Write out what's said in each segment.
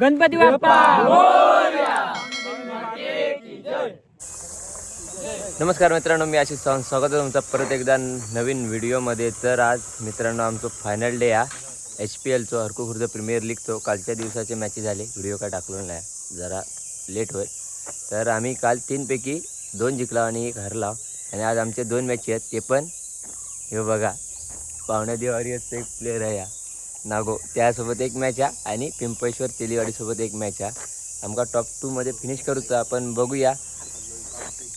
गणपती बाप्पा. नमस्कार मित्रांनो मी आशिष चव्हाण. स्वागत आहे तुमचं परत एकदा नवीन व्हिडिओमध्ये. तर आज मित्रांनो आमचं फायनल डे हा एच पी एलचो हरकू खुर्द प्रीमियर लीगचो कालच्या दिवसाचे मॅची झाले. व्हिडिओ काय टाकलो नाही. जरा लेट होईल तर आम्ही काल तीनपैकी दोन जिंकला आणि एक हरला. आणि आज आमचे दोन मॅची आहेत. ते पण हे बघा. पावण्या दिवाळीचं एक प्लेअर आहे. हा नागो त्यासोबत एक मॅच आहे आणि पिंपळेश्वर तेलीवाडीसोबत एक मॅच आहे. आमका टॉप टूमध्ये फिनिश करूचा आपण बघूया.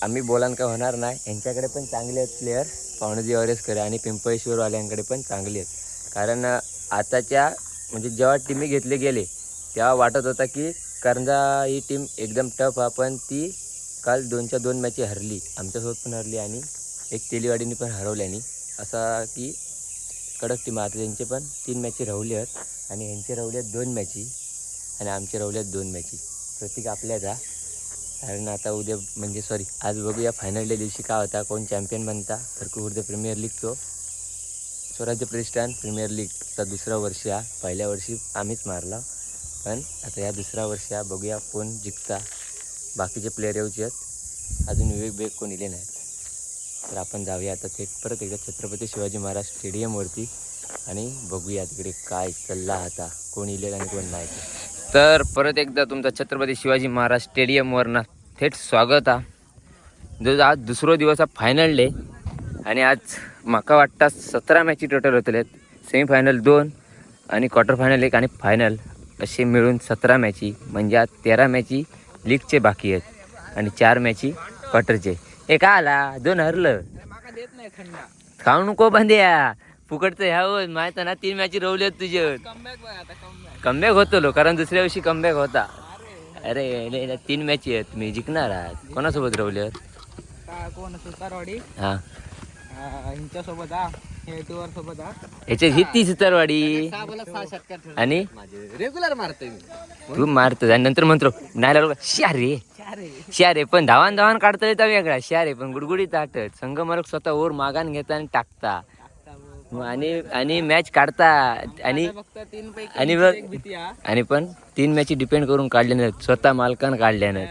आम्ही बोलान का होणार नाही. यांच्याकडे पण चांगले आहेत प्लेयर पाहुणजी करे आणि पिंपळेश्वरवाल्यांकडे पण चांगले आहेत. कारण आताच्या म्हणजे जेव्हा टीमी घेतले गेले तेव्हा वाटत होता की करंजा ही टीम एकदम टफ आहे पण ती काल दोनच्या दोन मॅची हरली. आमच्यासोबत पण हरली आणि एक तेलीवाडीने पण हरवल्यानी. असा की कडक टीम. आता त्यांचे पण तीन मॅची रवले आहेत आणि यांचे रवले आहेत दोन मॅची आणि आमचे रवले आहेत दोन मॅची प्रत्येक आपल्याचा कारण आता उद्या म्हणजे सॉरी आज बघूया फायनलच्या दिवशी काय होता कोण चॅम्पियन बनता. तर प्रीमियर लीगचो स्वराज्य प्रतिष्ठान प्रीमियर लीगचा दुसरा वर्ष हा. पहिल्या वर्षी आम्हीच मारला. पण आता या दुसऱ्या वर्षी हा बघूया कोण जिंकता. बाकीचे प्लेयर येऊचे आहेत. अजून विवेक बेग कोण इले नाहीत तर आपण जाऊया. आता थेट परत एकदा छत्रपती शिवाजी महाराज स्टेडियमवरती आणि बघूया तिकडे काय चालला आता कोण येईल आणि कोण नाही. तर परत एकदा तुमचा छत्रपती शिवाजी महाराज स्टेडियमवरनं थेट स्वागत हा जो आज दुसरो दिवस हा फायनल डे आणि आज म्हाका वाटता सतरा मॅची टोटल होतले सेमीफायनल दोन आणि क्वार्टर फायनल एक आणि फायनल असे मिळून सतरा मॅची म्हणजे आज तेरा मॅची लीगचे बाकी आहेत. आणि चार मॅची क्वार्टरचे हे का आला दोन हरलं. माका देत नाही थंडा खाऊ नको बांध्या. फुकटचं ह्या माहीत ना तीन मॅची रवले तुझे. कमबॅक होतो लो कारण दुसऱ्या दिवशी कमबॅक होता. अरे तीन मॅची आहेत. मी जिंकणार आहात कोणासोबत रवले कोण सुतारवाडी हा. सोबत ती सुतारवाडी. आणि? रेग्युलर मारतोय मी. तू मारतो आणि नंतर म्हणतो नाही लागलो रे श्या रे पण धावान धावान काढता येता वेगळा. श्या रे पण गुडगुडीत आटत. संघ मारक स्वतः ओर मागान घेता आणि टाकता. आणि आणि मॅच काढता. आणि आणि बघ- आणि पण तीन मॅची डिपेंड करून काढले नाहीत स्वतः मालकान काढल्या नाहीत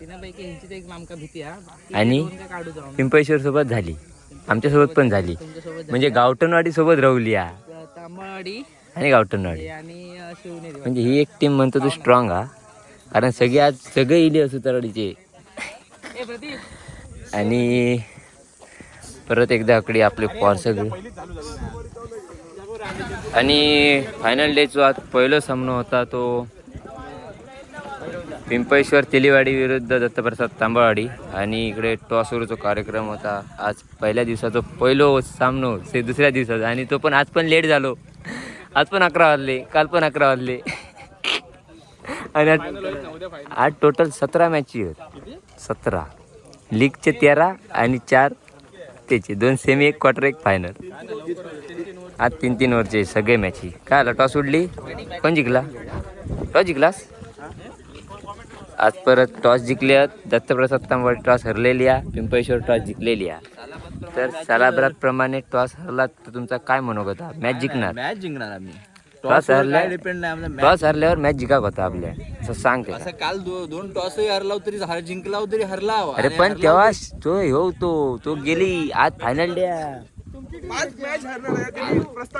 तिनापैकी ह्यांचीच एक आमका भीती बाकी आणि पिंपळेश्वर सोबत झाली. आमच्यासोबत पण झाली. म्हणजे गावठणवाडी सोबत रवली तांबवाडी आणि शिवनेरी म्हणजे ही एक टीम म्हणतो तू स्ट्रॉंग हा. कारण सगळे आज सगळे इले असू तरडीचे. आणि परत एकदा आकडे आपले पॉर सगळे. आणि फायनल डेचा आज पहिला सामना होता तो पिंपळेश्वर तेलीवाडी विरुद्ध दत्तप्रसाद तांबवाडी आणि इकडे टॉसवरचा कार्यक्रम होता. आज पहिल्या दिवसाचा पहिलो सामनो दुसऱ्या दिवसाचा. आणि तो पण आज पण लेट झालो. आज पण अकरा वाजले. काल पण अकरा वाजले. आणि आज- आज टोटल सतरा मॅची आहेत. सतरा. लीगचे तेरा आणि चार त्याचे. दोन सेमी एक क्वार्टर एक फायनल आज तीन तीन वरचे सगळे मॅची काय आला टॉस उडली? कोण जिंकला? टॉस जिंकलास? आज परत टॉस जिंकले दत्तप्रसाद तांबवाडी टॉस हरलेली आहे पिंपळेश्वर टॉस जिंकलेली आहे तर सालाबरात प्रमाणे टॉस हरला तर तुमचा काय मनोगत? आहे मॅच जिंकणार. मॅच जिंकणार आम्ही. टॉस डिपेंड नाही आमचा टॉस हरल्यावर मॅच जिंकाक होता आपल्या. असं सांग असं काल दो- दोन टॉस हरला तरी हर जिंकला तरी हरला अरे पण तेव्हा तो हो तो तो गेली आज फायनल डे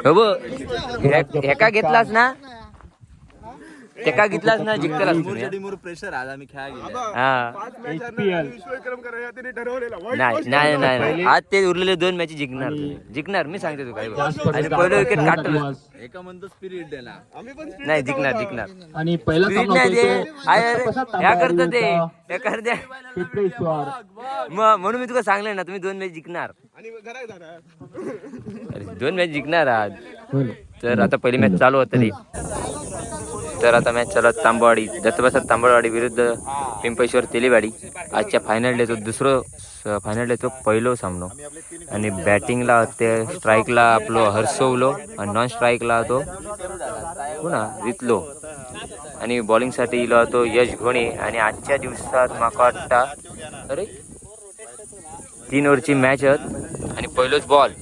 हो बघ, हे- हेका घेतलास ना? तेका घेतलास ना जिंकलास समोरच्या टीमवर प्रेशर आज आम्ही खेळा हा. नाही नाही नाही नाही. आज ते उरलेले दोन मॅच जिंकणार. जिंकणार मी सांगते तू काय आणि पहिलं विकेट काढलं. एका म्हणतो स्पिरिट द्याला नाही जिंकणार जिंकणार. आणि पहिला नाही तो. ह्या करतं ते. विरुद्ध कर द्या पिंपळेश्वर मग म्हणून मी तुला सांगले ना तुम्ही दोन मॅच जिंकणार. अरे, दोन मॅच जिंकणार आज. तर आता पहिली मॅच चालू होता तर आता मॅच चालू तांबवाडी. दत्तप्रसाद तांबवाडी विरुद्ध पिंपेश्वर तेलीवाडी. आजच्या फायनल डेचं दुसरं फायनल डेचं पहिलो सामनो. आणि बॅटिंगला ते स्ट्राईकला आपलो हर्षवलो आणि नॉन स्ट्राईकला तो पुन्हा रितलो आणि बॉलिंगसाठी इलो तो यश घोणे. आणि आजच्या दिवसात म्हाका वाटता अरे तीन ओव्हरची मॅच आहेत. आणि पहिलोच बॉल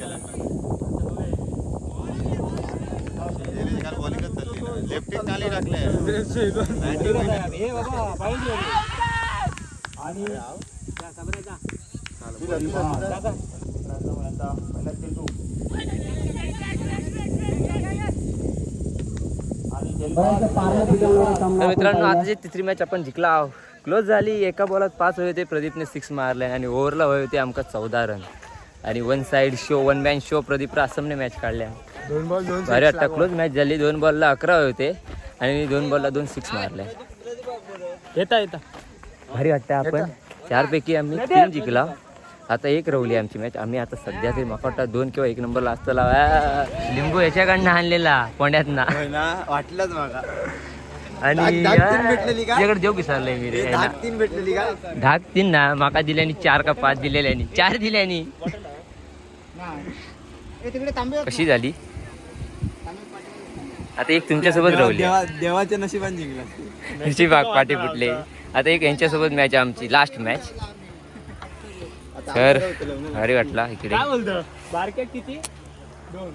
लेफ्टी तर मित्रांनो आताची तिसरी मॅच आपण जिंकला क्लोज झाली एका बॉलात पाच होते होते प्रदीपने सिक्स मारले आणि ओव्हरला होय होते आमका चौदा रन आणि one side show one man show Pradeep रासमने match काढल्या. दोन बॉल दोन भारी वाटतं. क्लोज मॅच झाली. दोन बॉलला अकरा होते आणि दोन बॉलला दोन सिक्स मारले. येता येता. भारी वाटतं आपण. चारपैकी आम्ही तीन जिंकला. आता एक रवली आमची मॅच आम्ही आता सध्या तरी मला वाटतं दोन किंवा एक नंबरला असताना आ, लिंबू याच्याकडनं आणलेला पोंड्यातना वाटलंच मला. आणि धाक- धाक तीन भेटलेली का? तुझ्याकडे देऊ विसरलंय मी रे. धाक तीन भेटलेली का? धाक तीन ना. माका दिल्यानी चार का पाच दिलेल्यानी चार दिल्यानी कशी झाली? आता एक तुमच्यासोबत राहिली देवा देवाच्या नशिबान जिंकला. बाग पाठी फुटले. आता एक यांच्यासोबत मॅच आमची लास्ट मॅच तर भारी वाटला इकडे. बोलतो? बारक्या किती? दोन.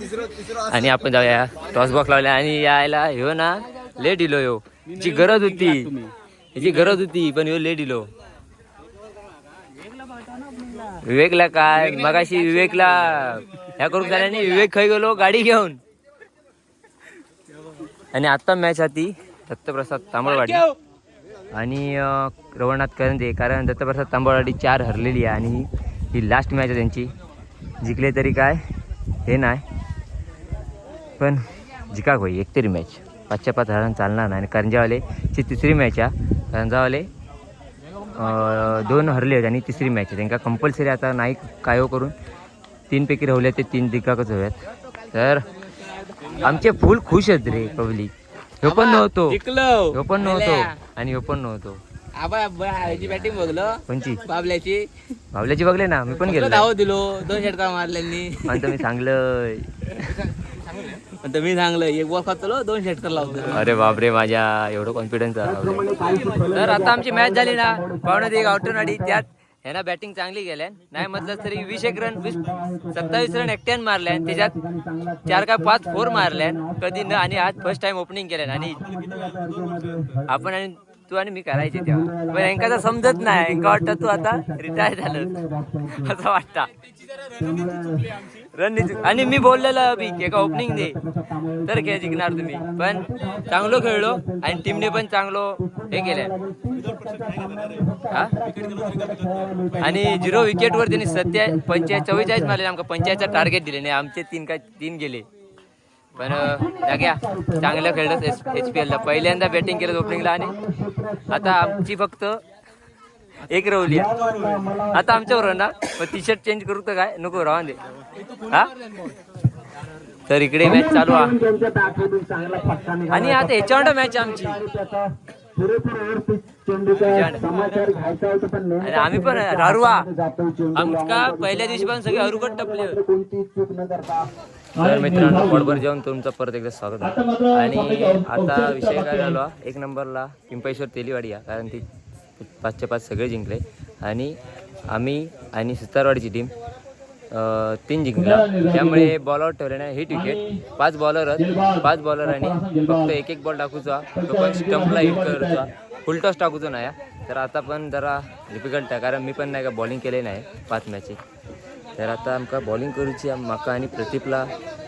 तिसरं तिसरं आणि आपण जाऊया टॉस बॉक्स लावल्या आणि यायला ह्यो ना लेट इलो ह्यो. याची गरज होती. याची गरज होती पण ह्यो लेट इलो विवेकला काय? मगाशी विवेकला ह्या करून झाल्याने विवेक खाई गेलो गाडी घेऊन. आणि आता मॅच हाती दत्तप्रसाद तांबळवाडी. आणि रवळनाथ करंदे कारण दत्तप्रसाद तांबळवाडी चार हरलेली आहे आणि ही लास्ट मॅच आहे त्यांची. जिंकले तरी काय? हे नाही. पण जिका होई एक तरी मॅच पाचच्या पाच हरण चालणार नाही. आणि करंजावालेची तिसरी मॅच आहे. करंजावाले दोन हरले आहेत आणि तिसरी मॅच आहे. त्यांना कंपल्सरी आता नाही काय करून तीनपैकी राहिले ते तीन दिग्गाकच हव्यात तर आमचे फुल खुश आहेत रे पब्लिक. ह्यो पण नव्हतो. ह्यो पण नव्हतो. आणि ह्यो पण नव्हतो. बॅटिंग बघलो. कोणची? बाबल्याची. भावल्याची बघले ना मी पण गेलो. धाव दिलो. दोन षटकार मारल्यांनी. आणि तुम्ही सांगलं आता मी सांगलं एक बॉल खातलो दोन षटकार लावतो अरे बापरे माझ्या एवढं कॉन्फिडन्स तर आता आमची मॅच झाली ना. पावण्यात एक आउटून आली. त्यात ह्यांना बॅटिंग चांगली गेल्या नाही म्हटलं तरी वीस एक रन वीस सत्तावीस रन एकट्यान मारले आणि त्याच्यात चार काय पाच फोर मारल्या कधी न आणि आज फर्स्ट टाइम ओपनिंग केल्या आणि आपण आणि तू आणि मी करायचे तेव्हा. पण यांका तर समजत नाही. यांका वाटतं तू आता रिटायर झालं असं वाटतं. रणनीती आणि मी बोललेलं बी की एका ओपनिंग दे तर खेळ जिंकणार तुम्ही. पण चांगलो खेळलो आणि टीमने पण चांगलो हे केलं हा? आणि झिरो विकेटवर त्यांनी सत्या पंचायत चव्वेचाळीस मारले. आमका पंचायतचा टार्गेट दिले नाही. आमचे तीन काय तीन गेले. पण जाग्या. चांगलं खेळलं एच एच पी एलला. पहिल्यांदा बॅटिंग केलं ओपनिंगला आणि आता आमची फक्त एक रवली आता आमच्यावर ना टी शर्ट चेंज करू तर काय? नको राहून दे. हा? तर इकडे मॅच चालू आहे. आणि आता ह्याच्यावर मॅच आमची. आम्ही पण हरवा आमका पहिल्या दिवशी पण सगळे हरुकट टपले तर मित्रांनो बरोबर जेवण तुमचं परत एकदा स्वागत आहे. आणि आता विषय काय झाला? एक नंबरला पिंपेश्वर तेलीवाडी या कारण ती पाचच्या पाच सगळे जिंकले. आणि आम्ही आणि सुतारवाडीची टीम तीन जिंकला. त्यामुळे बॉलआउट आउट आहे नाही हिट विकेट पाच बॉलर पाच बॉलर आणि फक्त एक एक बॉल टाकूचा. तो पण स्टंपला हिट करायचा. फुल टॉस टाकूचो नाही हा. तर आता पण जरा डिफिकल्ट आहे कारण मी पण नाही का बॉलिंग केले नाही पाच मॅची तर आता आमका बॉलिंग करूची माका आणि प्रतीपला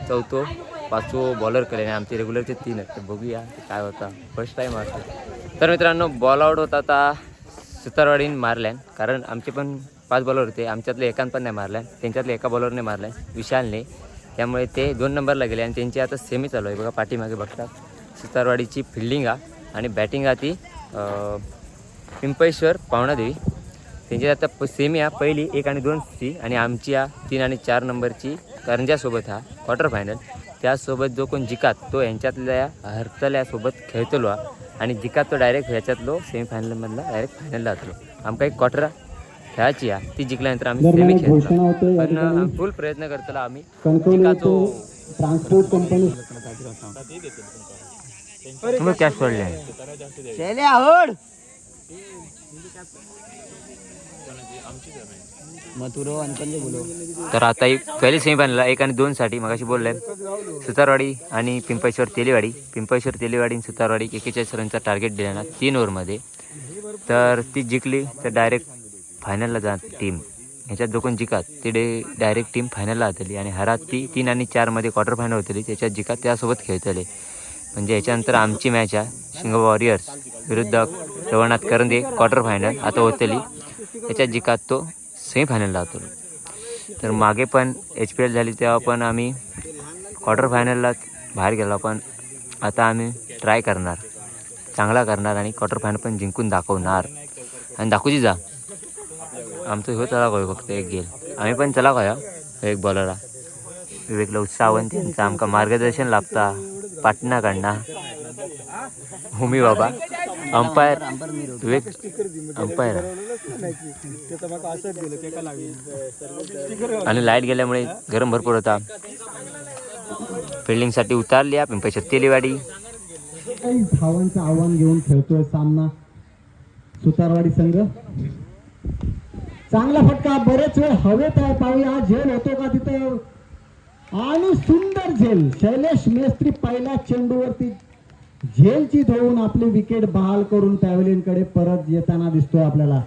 चौथो पाचवो बॉलर केले नाही आमचे रेग्युलरचे तीन आहेत. तर बघूया काय होता. फर्स्ट टाईम असतो. तर मित्रांनो बॉल आउट होता आता सुतारवाडीने मारल्यान कारण आमचे पण पाच बॉलर होते आमच्यातले एकान पण नाही मारल्यान त्यांच्यातले एका बॉलरने मारल्यान विशालने. त्यामुळे ते दोन नंबरला गेले आणि त्यांची आता सेमी चालू आहे. बघा पाठीमागे बघतात. सुतारवाडीची फिल्डिंग हा आणि बॅटिंग हा ती पिंपळेश्वर पिंपेश्वर पावणादेवी. त्यांची आता प सेमी हा पहिली एक आणि दोन ती आणि आमची हा तीन आणि चार नंबरची करंजासोबत हा क्वार्टर फायनल त्यासोबत जो कोण जिकात तो यांच्यातल्या हरतल्यासोबत खेळतलो हा. आणि जिकात तो डायरेक्ट ह्याच्यातलो सेमीफायनलमधला डायरेक्ट फायनलला जातलो आमका एक क्वार्टर खेळायची आहे ती जिंकल्यानंतर आम्ही सेमी खेळतो. पण आम्ही फुल प्रयत्न करतलो आम्ही. जिकातो ट्रान्सपोर्ट कंपनी तुम्ही कॅश पडले आवड मथुरो आणि बोलो तर आता एक पहिली सेमीफायनल एक आणि दोन साठी मगाशी बोलले. सुतारवाडी आणि पिंपळेश्वर तेलीवाडी. पिंपळेश्वर तेलीवाडी आणि सुतारवाडी एकेचाळीस रनचा टार्गेट दिला ना तीन ओव्हरमध्ये तर ती जिंकली तर डायरेक्ट फायनलला जात टीम ह्याच्यात जो कोण जिकात तिथे डायरेक्ट टीम फायनलला जातली आणि हरात ती तीन आणि चारमध्ये क्वार्टर फायनल होतली. त्याच्यात जिकात त्यासोबत खेळतले. म्हणजे याच्यानंतर आमची मॅच आहे. शिंग वॉरियर्स विरुद्ध रवनाथ करंदे क्वार्टर फायनल आता होतली. त्याच्यात जिकात तो सेमीफायनलला जातो तर मागे पण एच पी एल झाली तेव्हा पण आम्ही क्वार्टर फायनलला बाहेर गेलो. पण आता आम्ही ट्राय करणार. चांगला करणार आणि क्वार्टर फायनल पण जिंकून दाखवणार. आणि दाखवची जा. आमचं हो चला गोय फक्त एक गेल आम्ही पण चला होया एक बॉलरला विवेकला उत्साहवंत यांचा आमका मार्गदर्शन लाभता. पाटणाकडनं. काढणा बाबा अंपायर तू एक अंपायर. आणि लाइट गेल्यामुळे गरम भरपूर होता. फिल्डिंगसाठी उतारली आहे पिंपळेश्वर तेलीवाडी. काही धावांचं आव्हान घेऊन खेळतोय सामना. सुतारवाडी संघ. चांगला फटका बरेच वेळ हवेत आहे पाहूया झेल होतो का तिथं? आणि सुंदर झेल. शैलेश मेस्त्री पहिल्या चेंडूवरती झेलची धुवून आपली विकेट बहाल करून पॅव्हलियनकडे परत येताना दिसतोय आपल्याला.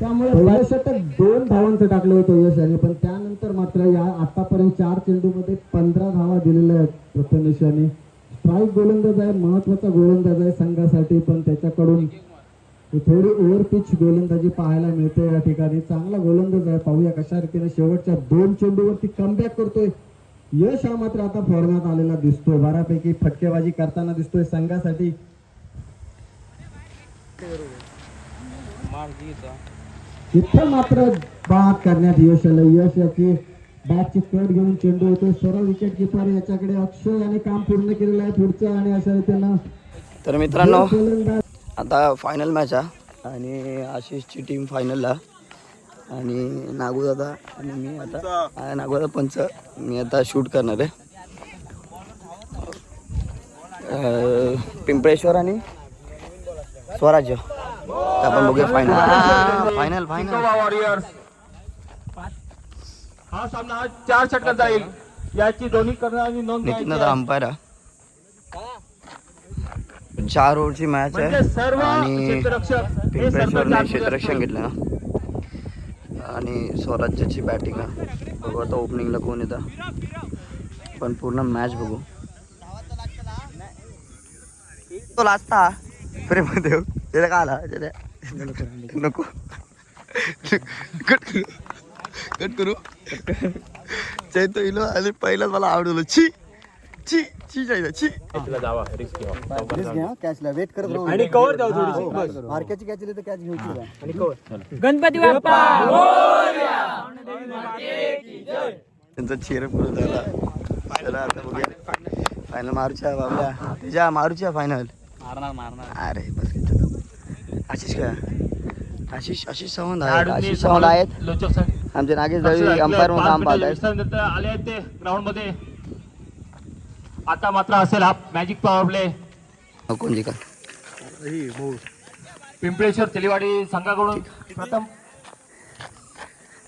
त्यामुळे षटक दोन धावांचं टाकलं होतं यश याने पण त्यानंतर मात्र या आतापर्यंत चार चेंडूमध्ये पंधरा धावा दिलेल्या आहेत प्रथमेश यांनी. स्ट्राईक गोलंदाज आहे महत्त्वाचा गोलंदाज आहे संघासाठी पण त्याच्याकडून थोडी ओव्हर पिच गोलंदाजी पाहायला मिळते या ठिकाणी. चांगला गोलंदाज आहे पाहूया कशा रीतीने शेवटच्या दोन चेंडूवरती कमबॅक करतोय. यश हा मात्र आता फॉर्मात आलेला दिसतोय. बऱ्यापैकी फटकेबाजी करताना दिसतोय संघासाठी. इथं मात्र बाद करण्यात यश आलं. यश याची बॅटची कट घेऊन चेंडू होतोय सरळ विकेट किपर याच्याकडे अक्षय याने काम पूर्ण केलेलं आहे पुढचं आणि अशा रीतीनं तर मित्रांनो आता फायनल मॅच आहे आणि आशिषची टीम फायनलला आणि नागूदादा आणि मी आता नागूदादा पंच. मी आता शूट करणार आहे. पिंपळेश्वर आणि स्वराज्य. आपण बघूया फायनल फायनल फायनल हा सामना हा चार षटकात जाईल. याची दोन्ही करणारी नोंद नितीन दादा. अंपायर चार ओव्हरची मॅच म्हणजे आहे सर्व आणि हे पिंपळेश्वरने क्षेत्ररक्षण घेतलं ना. आणि स्वराज्याची बॅटिंग आहे. बघू आता ओपनिंगला कोण येतं. पण पूर्ण मॅच बघू. तो लाजता प्रेमदेव. त्याला का आला? त्याला नको. कट करू. कट करू. चैतो इलो आणि पहिलाच मला आवडलो. छी! छी छी जायचं छी कॅचला वेट करत राहू. आणि कव्हर थोडीशी. मार्केटची कॅच दिली तर कॅच घ्यायची त्यांचा चेहरा झाला. चला आता बघूया. फायनल मारूच्या बाबल्या तुझ्या मारूच्या फायनल मारणार मारणार. अरे बस. आशिष का? आशिष आशिष सावंत आहेत. खेळाडूंनी आशिष सावंत आहेत. आमचे नागेश दळवी. अंपायर म्हणून काम पाहत आहेत. आले आहेत ते ग्राउंडमध्ये. आता मात्र असेल हा मॅजिक पॉवर प्ले कोण जिंका पिंपळेश्वर तेलीवाडी संघाकडून प्रथम.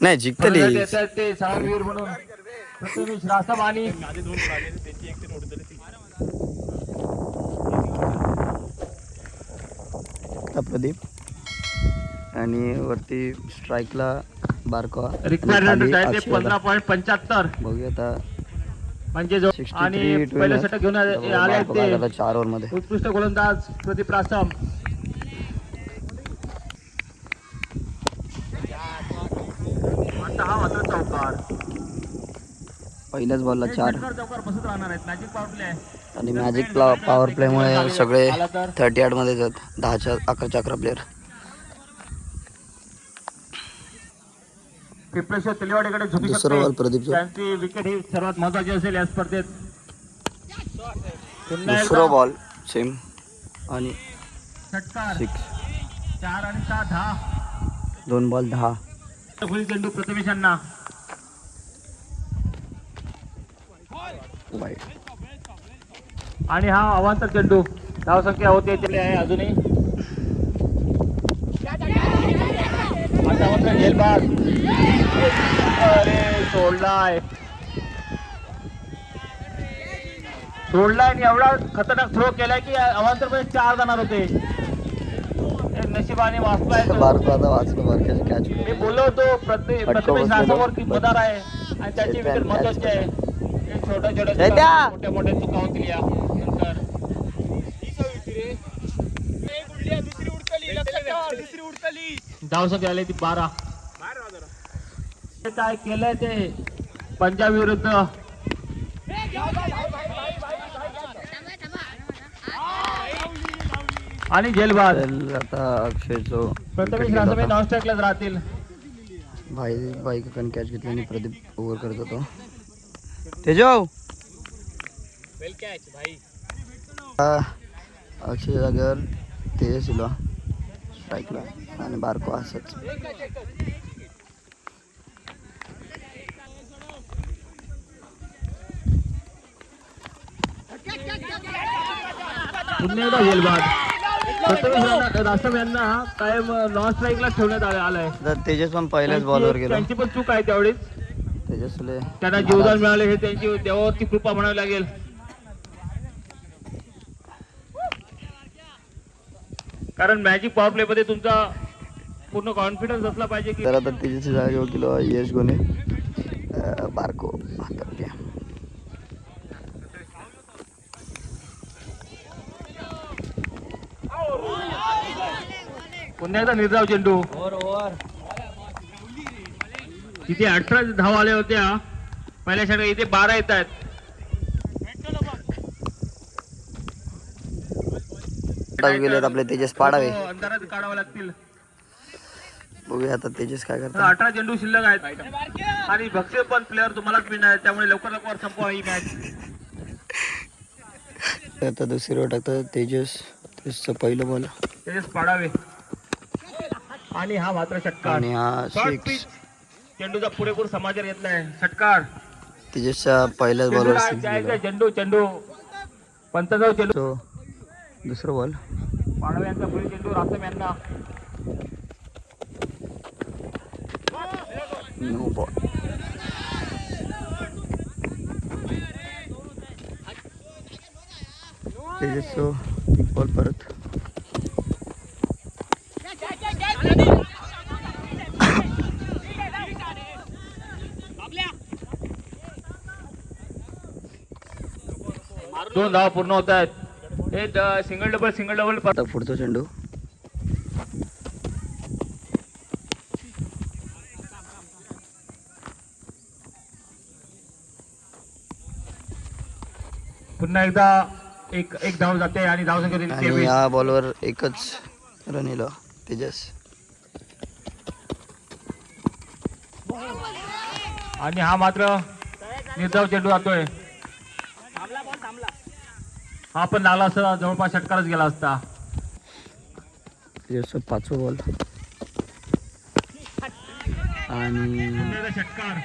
नाही जिंकतली. ते सहावीर म्हणून. प्रथमेश रासम आणि प्रदीप. आणि वरती स्ट्राईकला बारका. पंधरा पॉईंट पंच्याहत्तर. बघूया आता म्हणजे जो आणि पहिलं षटक घेऊन आले ते चार ओव्हरमध्ये. उत्कृष्ट गोलंदाज प्रदीप रासम. आता हा मात्र चौकार. पहिल्याच बॉलला चार. षटकार चौकार बसत राहणार आहेत. मॅजिक पॉवर प्ले आणि मॅजिक पॉवर प्लेमुळे सगळे थर्टी आठमध्ये जात. दहाच्या अकराच्या अकरा प्लेअर पिंपळेश्वर तेलीवाडीकडे झुकू शकते. त्यांची विकेट ही सर्वात महत्वाची असेल या स्पर्धेत. पुन्हा दुसरा बॉल सेम आणि षटकार. सिक्स चार आणि सहा दहा दोन बॉल दहा. फुल चेंडू प्रथमेश यांना वाईट आणि हा अवांतर चेंडू. धावसंख्या होते तेले आहे अजूनही. आता अरे सोडलाय. सोडलाय आणि एवढा खतरनाक थ्रो केलाय की अवांतरमध्ये चार जाणार होते. नशिबाने वाचलाय मी बोललो होतो प्रत्येक प्रथमेश बसलेला. नासावरती मदार आहे आणि त्याची विकेट महत्वाची आहे. छोट्या छोट्या मोठ्या मोठ्या चुका होतील या. नंतर. धावसंख्या आली ती बारा. ते काय केलंय ते? पंजाब विरुद्ध. आणि जेलबाद. आता अक्षयचो प्रथमेश नॉन स्ट्राईकलाच राहतील. भाई बाईकडून कॅच घेतली आणि प्रदीप ओव्हर करत होतो. तेजव हा, अक्षय जागर तेजस सिल्वा. स्ट्राईकला आणि बारको असंच. पुन्हा एकदा रासम यांना कायम नॉन स्ट्राईकला ठेवण्यात आलं- आलंय. तर तेजस पण पहिल्याच बॉलवर गेलो. त्यांची पण चूक आहे तेवढीच. तेजसले त्यांना जीवदान मिळाले हे त्यांची देवावरती कृपा म्हणावी लागेल. कारण मॅजिक पॉवर प्ले मध्ये तुमचा पूर्ण कॉन्फिडन्स असला पाहिजे की तर आता तेजसच्या जागेवर गेलो यश गोने एकदा निर्धाव चेंडू. तिथे अठरा धाव आल्या होत्या. पहिल्या षटकात इथे बारा येत आहेत. गेलेत आपले तेजस पाडावे. अंधारात काढावं लागतील. बघूया आता तेजस काय करतात. अठरा चेंडू शिल्लक आहेत. आणि बक्षीस पण प्लेअर तुम्हालाच मिळणार त्यामुळे लवकर लवकर संपवा ही मॅच आता दुसरीवर टाकतात तेजस. तेजसचं पहिलं बॉल त्याच्याच पाडावे. आणि हा मात्र षटकार. आणि हा शॉर्ट सिक्स चेंडूचा पुरेपूर समाचार घेतलाय षटकार. तेजसच्या पहिल्याच बॉलवर चेंडू जायचा चेंडू चेंडू. पंतजाव चेंडू. तो दुसरं बॉल पाडवे यांचा पुढील चेंडू रासम यांना. नो बॉल तेजसचं एक बॉल परत. दोन धावा पूर्ण होत आहेत. हे सिंगल डबल सिंगल डबल पुढचा चेंडू. पुन्हा एकदा एक एक धाव जाते आणि धाव संख्या या बॉलवर एकच रन येलं तेजस. आणि हा मात्र निर्धाव चेंडू जातोय. हा पण लागला असता जवळपास षटकारच गेला असता. पाचवं बॉल आणि षटकार.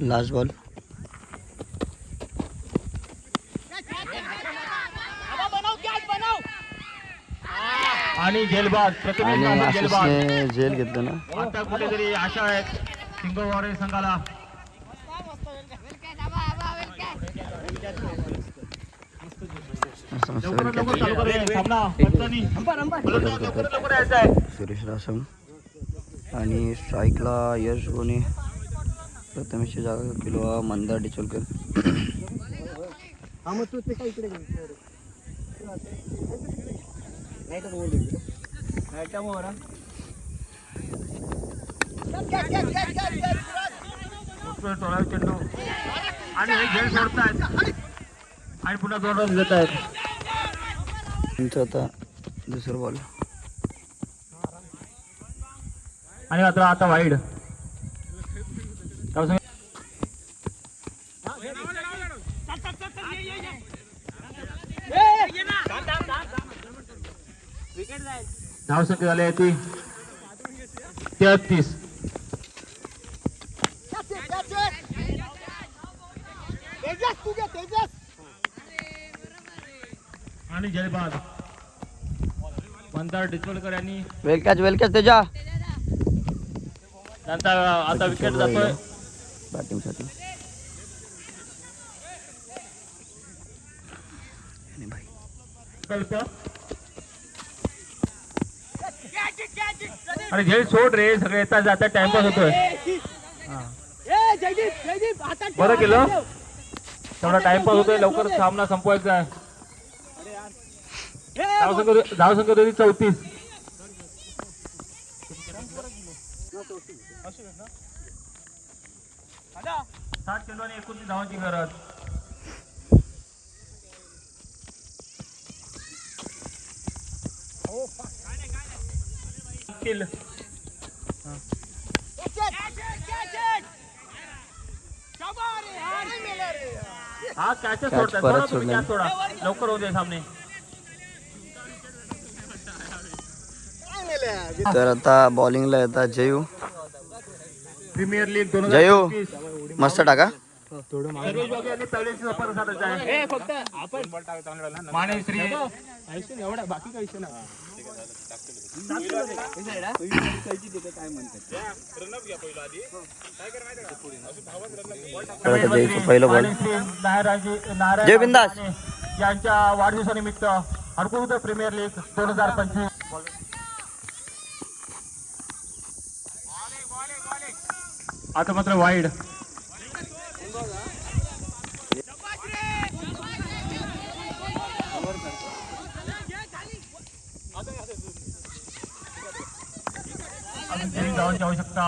लास्ट बॉल आणि जेलबाद झेल घेतलं ना. आता कुठेतरी आशा आहेत सिंगोवारे संघाला मस्त मस्त लवकरात लवकर wicket. चालू करूया सामना पंचांनी. लवकरात लवकर यायचं आहे सुरेश रासम आणि स्ट्राईकला यश गोने प्रथमेश जागा किलो मंदार डिचोलकर. चेंडू आणि हे झेल सोडतायत. आणि पुन्हा दोन रन देत आहेत तुमचं आता दुसरं बॉल आणि मात्र आता वाईड धाव संख्या झाली आहे ती तेहतीस. आणि जयबाद. मंदार डिचोलकर यांनी वेल कॅच वेल कॅच त्याच्या नंतर आता विकेट जातोय. बॅटिंगसाठी. अरे झेल सोड रे सगळे येतात जातात टाइमपास होतोय. बरं केलं. तेवढा टाइमपास होतोय लवकर सामना संपवायचा आहे. धावसंख्या धावसंख्या होती चौतीस. सात चेंडू आणि एकोणतीस धावांची गरज. किल. हा कॅच सोडताय परत सोडा तुम्ही सोडला. कॅच सोडा. लवकर होऊ दे सामने. तर आता बॉलिंगला येतात जयू. प्रीमियर लीग दोन जयू मस्त टाका. पहिलं बॉल जय बिंदास. यांच्या वाढदिवसानिमित्त हरकुद प्रीमियर लीग दोन हजार पंचवीस. आता मात्र वाईड. अजून तरी धावांची आवश्यकता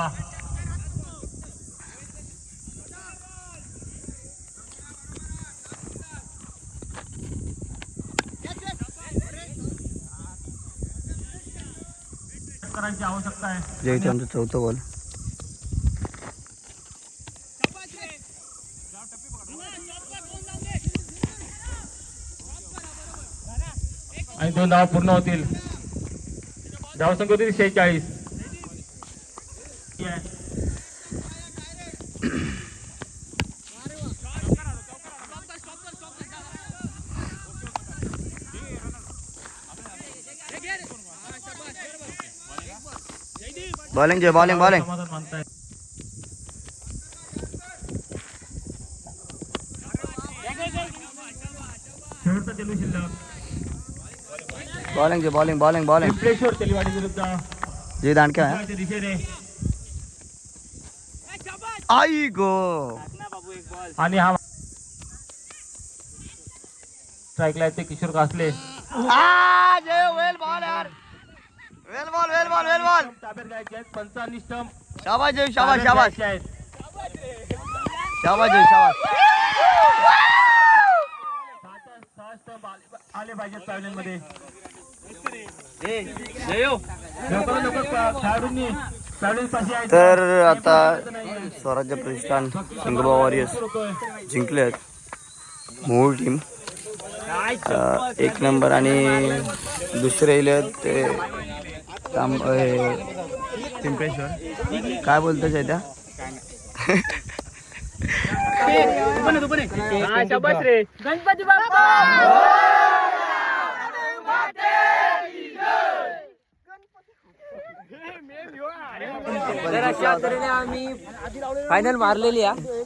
करायची आवश्यकता आहे. जयचं आमचं चौथं बॉल दोन धावा पूर्ण होतील. धावसंख्या होतील शेहेचाळीस. बॉलिंग जे बॉलिंग बॉलिंग बॉलिंग जय bowling bowling bowling Pimpaleshwar Teliwadi विरुद्ध दांडक्या आहे उत्तराच्या दिशेने आई गो आणि हा स्ट्राईकला येते किशोर कासले आ जय वेल बॉल यार well ball well ball well ball ताब्यात घ्यायचे आहेत पंचावन्न स्टंप शाबाश जय शाबाश शाबाश शाबाश जय शाबाश सहा स्टंप आले आले पाहिजेत मध्ये तर आता स्वराज्य प्रतिष्ठान संगबा वॉरियर्स जिंकले आहेत. मूळ टीम एक नंबर आणि दुसरे इले आहेत ते पिंपेश्वर काय बोलतो त्या तर अशा तऱ्हेने आम्ही फायनल मारलेली आहे.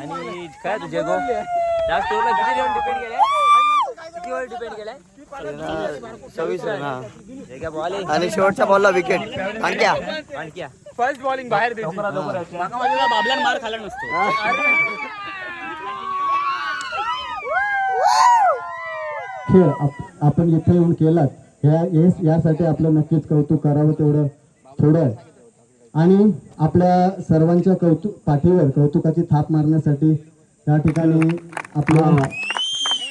आणि काय तुझे गो किती रन डिपेंड केलाय किती वर डिपेंड केलाय सव्वीस रन हा. बॉल आणि शेवटच्या बॉलला विकेट आणख्या आणखी फर्स्ट बॉलिंग बाहेर मार खाला नसतो. खेळ आप- आपण इथे येऊन केलात ह्या यासाठी आपलं नक्कीच कौतुक करावं तेवढं थोडं आहे. आणि आपल्या सर्वांच्या कौतुक पाठीवर कौतुकाची थाप मारण्यासाठी या ठिकाणी आपला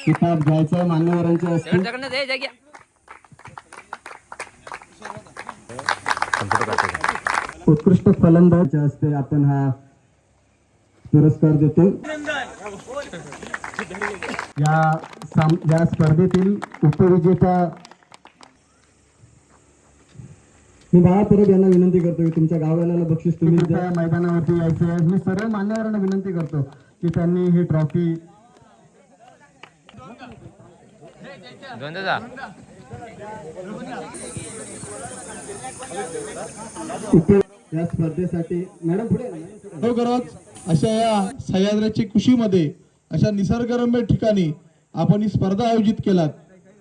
किताब घ्यायचा मान्यवरांच्या असते उत्कृष्ट फलंदाज असते आपण हा पुरस्कार देतो. या साम या स्पर्धेतील उपविजेता मी बाळा परब यांना विनंती करतो की तुमच्या गावाला बक्षीस तुम्ही त्या मैदानावरती यायचे आहे मी सर्व मान्यवरांना विनंती करतो की त्यांनी ही ट्रॉफी या स्पर्धेसाठी मॅडम पुढे. खरोखरच अशा या सह्याद्रीच्या कुशीमध्ये अशा निसर्गरम्य ठिकाणी आपण ही स्पर्धा आयोजित केलात.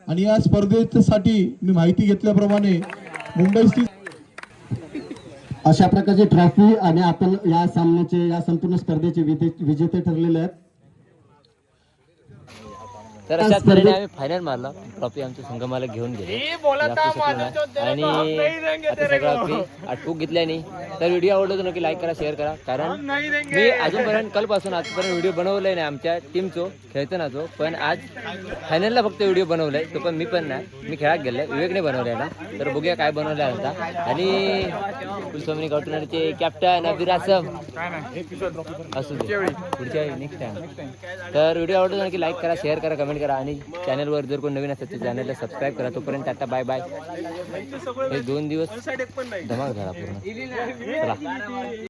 आणि या स्पर्धेसाठी मी माहिती घेतल्याप्रमाणे मुंबई स्थित अशा प्रकारची ट्रॉफी आणि आपण या सामन्याचे या संपूर्ण स्पर्धेचे विजे- विजेते ठरलेले आहेत. तर अशा तऱ्हेने आम्ही फायनल मारला. ट्रॉफी आमच्या संगमाला घेऊन गेले. आणि आता सगळं आटपूक घेतल्याने तर व्हिडिओ आवडला तर नक्की लाईक करा शेअर करा. कारण मी अजूनपर्यंत कालपासून आजपर्यंत व्हिडिओ बनवलाय नाही आमच्या टीमचो खेळतानाचो पण आज फायनलला फक्त व्हिडिओ बनवलाय तो पण मी पण नाही. मी खेळात गेलाय. विवेकने बनवलाय ना. तर बघूया काय बनवलाय आता. आणि कुलस्वामिनी कॉटनरचे कॅप्टन अबिर आसम. असू दे. पुढच्या नेक्स्ट टाइम तर व्हिडिओ आवडतो नक्की लाईक करा शेअर करा कमेंट करा आणि चॅनलवर जर कोण नवीन असेल तर चॅनलला सबस्क्राईब करा. तोपर्यंत आता बाय बाय हे दोन दिवस धमाक झाला पूर्ण. चला.